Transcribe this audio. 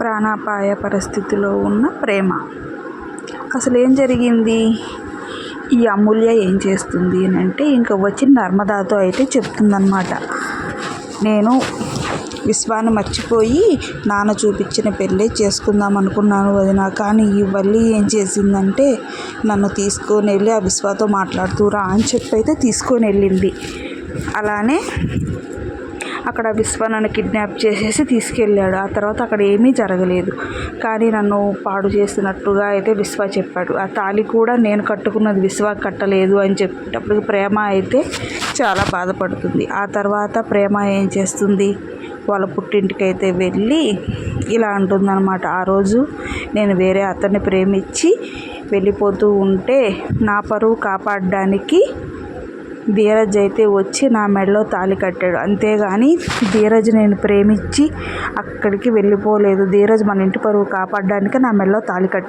ప్రాణాపాయ పరిస్థితిలో ఉన్న ప్రేమ. అసలు ఏం జరిగింది? ఈ అమూల్య ఏం చేస్తుంది అని అంటే ఇంకా వచ్చి నర్మదాతో అయితే చెప్తుందన్నమాట. నేను విశ్వాన్ని మర్చిపోయి నాన్న చూపించిన పెళ్ళి చేసుకుందాం అనుకున్నాను వదిన కానీ ఈ వల్లి ఏం చేసిందంటే నన్ను తీసుకొని వెళ్ళి ఆ విశ్వాతో మాట్లాడుతూ రా అని చెప్పి అయితే తీసుకొని వెళ్ళింది. అలానే అక్కడ విశ్వ నన్ను కిడ్నాప్ చేసేసి తీసుకెళ్ళాడు. ఆ తర్వాత అక్కడ ఏమీ జరగలేదు. కానీ నన్ను పాడు చేసినట్టుగా అయితే విశ్వ చెప్పాడు. ఆ తాళి కూడా నేను కట్టుకున్నది విశ్వ కట్టలేదు అని చెప్పేటప్పుడు ప్రేమ అయితే చాలా బాధపడుతుంది. ఆ తర్వాత ప్రేమ ఏం చేస్తుంది? వాళ్ళ పుట్టింటికి అయితే వెళ్ళి ఇలా అంటుందన్నమాట. ఆ రోజు నేను వేరే అతన్ని ప్రేమించి వెళ్ళిపోతూ ఉంటే నా పరువు కాపాడడానికి ధీరజ్ అయితే వచ్చి నా మెడలో తాళి కట్టాడు. అంతేగాని ధీరజ్ నేను ప్రేమించి అక్కడికి వెళ్ళిపోలేదు. ధీరజ్ మన ఇంటి పరువు కాపాడడానికి నా మెడలో తాళి కట్టాడు.